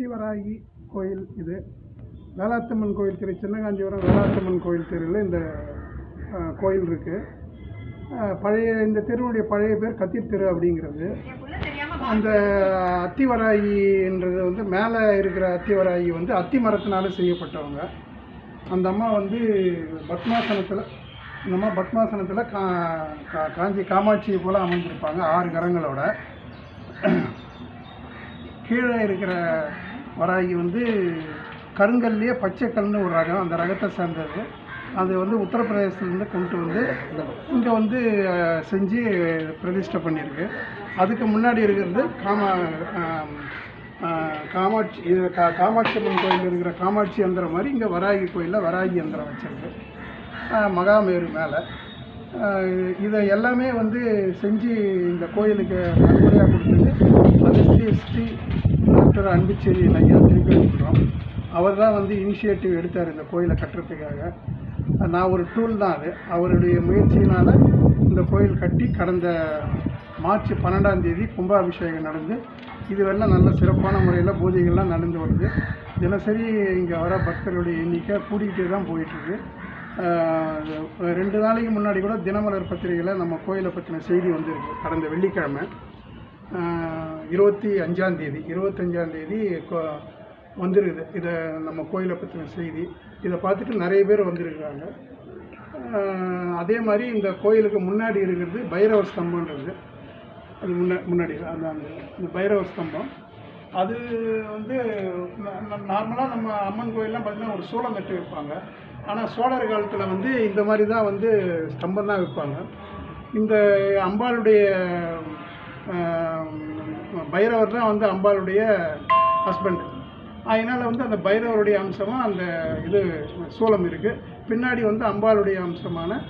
அத்திவராகி கோயில் இது. வேளாத்தம்மன் கோயில் தெரு சின்ன காஞ்சிபுரம் வேளாத்தம்மன் கோயில் தெருவில் இந்த கோயில் இருக்குது பழைய இந்த தெருவுடைய பழைய பேர் கத்திர் தெரு அப்படிங்கிறது. அந்த அத்திவராயின்றது வந்து மேலே இருக்கிற அத்திவராயி வந்து அத்தி மரத்தினால செய்யப்பட்டவங்க. அந்த அம்மா வந்து பத்மாசனத்தில் இந்த அம்மா பத்மாசனத்தில் கா கா- காஞ்சி காமாட்சியை போல் அமைஞ்சிருப்பாங்க ஆறு கரங்களோட. கீழே இருக்கிற வராகி வந்து கருங்கல்லையே பச்சை கல்னு ஒரு ரகம் அந்த ரகத்தை சேர்ந்தது. அது வந்து உத்தரப்பிரதேசத்துலேருந்து கொண்டு வந்து இங்கே வந்து செஞ்சு பிரதிஷ்டை பண்ணியிருக்கு அதுக்கு முன்னாடி இருக்கிறது காமா காமாட்சி இது கா காமாட்சி அம்மன் கோயில் இருக்கிற காமாட்சி எந்திரம் மாதிரி இங்கே வராகி கோயிலில் வராகி எந்திரம் வச்சிருக்கு. மகாமேரு மேலே. இதை எல்லாமே வந்து செஞ்சு இந்த கோயிலுக்கு நன்கொடையாக கொடுத்தது அகஸ்திய ஸ்ரீ டாக்டர் அன்புச்சேரி ஐயா திருப்பி அவர் தான் வந்து இனிஷியேட்டிவ் எடுத்தார் இந்த கோயிலை கட்டுறதுக்காக. நான் ஒரு டூல் தான் அது. அவருடைய முயற்சியினால் இந்த கோயில் கட்டி கடந்த மார்ச் பன்னெண்டாம் தேதி கும்பாபிஷேகம் நடந்து இதுவெல்லாம் நல்ல சிறப்பான முறையில் பூஜைகள்லாம் நடந்து வருது. தினசரி இங்கே வர பக்தர்களுடைய எண்ணிக்கை கூடிக்கிட்டே தான் போயிட்டுருக்கு. ரெண்டு நாளைக்கு முன்னாடி கூட தினமலர் பத்திரிகையில் நம்ம கோயிலை பற்றின செய்தி வந்திருக்கு. கடந்த வெள்ளிக்கிழமை. இருபத்தி அஞ்சாந்தேதி இருபத்தஞ்சாந்தேதி கோ வந்துருக்குது. இதை நம்ம கோயிலை பற்றின செய்தி. இதை பார்த்துட்டு நிறைய பேர் வந்திருக்கிறாங்க. அதே மாதிரி இந்த கோயிலுக்கு முன்னாடி இருக்கிறது பைரவ ஸ்தம்பன்றது அது முன்ன முன்னாடி அந்த அந்த இந்த பைரவ ஸ்தம்பம். அது வந்து நார்மலாக நம்ம அம்மன் கோயிலெலாம் பார்த்திங்கன்னா ஒரு சூளம் கட்டி வைப்பாங்க. ஆனால் சோழர் காலத்தில் வந்து இந்த மாதிரி தான் வந்து ஸ்தம்பம் தான் வைப்பாங்க. இந்த அம்பாளுடைய பைரவர் தான் வந்து அம்பாளுடைய ஹஸ்பண்ட் அதனால் வந்து அந்த பைரவருடைய அம்சமாக அந்த இது சூலம் இருக்குது பின்னாடி வந்து அம்பாளுடைய அம்சமான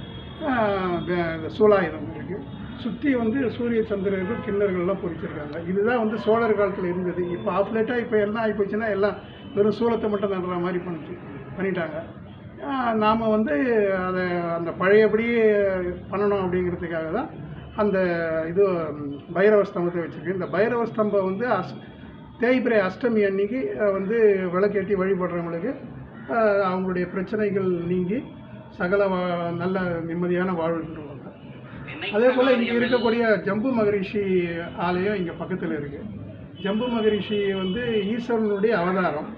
சூலாயுதம் இருக்குது சுற்றி வந்து சூரிய சந்திரர்கள் கிண்ணர்கள்லாம் பொறிச்சிருக்காங்க. இதுதான் வந்து சோழர் காலத்தில் இருந்தது. இப்போ ஆஃப்லேட்டாக இப்போ எல்லாம் ஆகிப்போச்சுன்னா எல்லாம் வெறும் சூலத்தை மட்டும் நடுற மாதிரி பண்ணிட்டு பண்ணிட்டாங்க. நாம் வந்து அதை அந்த பழையபடியே பண்ணணும் அப்படிங்கிறதுக்காக தான் அந்த இது ம், பைரவ ஸ்தம்பத்தை வச்சுருக்கு இந்த பைரவ ஸ்தம்பம் வந்து அஸ் தேய்பிரை அஷ்டமி அன்னைக்கு வந்து விளக்கேற்றி வழிபடுறவங்களுக்கு அவங்களுடைய பிரச்சனைகள் நீங்கி சகல வா நல்ல நிம்மதியான வாழ்வு அதே போல் இங்கே இருக்கக்கூடிய ஜம்பு மகரிஷி ஆலயம் இங்கே பக்கத்தில் இருக்குது ஜம்பு மகரிஷி வந்து ஈஸ்வரனுடைய அவதாரம்.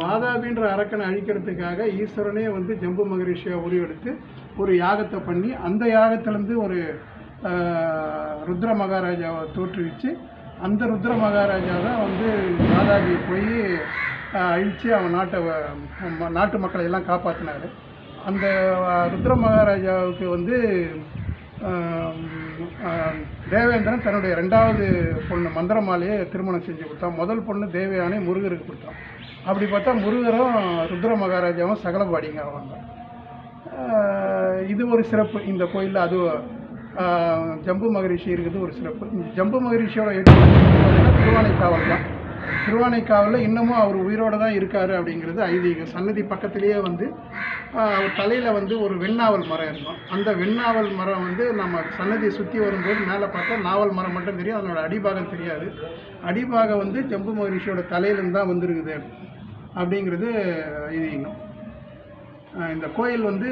வாதாபின்ற அரக்கனை அழிக்கிறதுக்காக ஈஸ்வரனே வந்து ஜம்பு மகரிஷியை உருவெடுத்து ஒரு யாகத்தை பண்ணி அந்த யாகத்திலேருந்து ஒரு ருத்ர மகாராஜாவை தோற்றுவிச்சு அந்த ருத்ர மகாராஜா தான் வந்து ராதாஜி போய் அழித்து அவன் நாட்டை நாட்டு மக்களை எல்லாம் காப்பாற்றினார் அந்த ருத்ர மகாராஜாவுக்கு வந்து தேவேந்திரன் தன்னுடைய ரெண்டாவது பொண்ணு மந்திரமாலையை திருமணம் செஞ்சு கொடுத்தான். முதல் பொண்ணு தேவயானை முருகருக்கு கொடுத்தான். அப்படி பார்த்தா முருகரும் ருத்ர மகாராஜாவும் சகலபாடிங்க ஆவாங்க. இது ஒரு சிறப்பு. இந்த கோயிலில் அது ஜம்பு மகரிஷி இருக்குது ஒரு சிறப்பு இந்த ஜம்பு மகரிஷியோட எட்டு திருவானைக்காவல் தான். திருவானைக்காவலில் இன்னமும் அவர் உயிரோடு தான் இருக்கார் அப்படிங்கிறது ஐதீகம் சன்னதி பக்கத்திலேயே வந்து அவர் தலையில் வந்து ஒரு வெண்ணாவல் மரம் இருக்கும். அந்த வெண்ணாவல் மரம் வந்து நம்ம சன்னதியை சுற்றி வரும்போது மேலே பார்த்தா நாவல் மரம் மட்டும் தெரியும். அதனோட அடிபாகம் தெரியாது. அடிபாகம் வந்து ஜம்பு மகரிஷியோட தலையிலேருந்து தான் வந்திருக்குது அப்படிங்கிறது ஐதீகம். இந்த கோயில் வந்து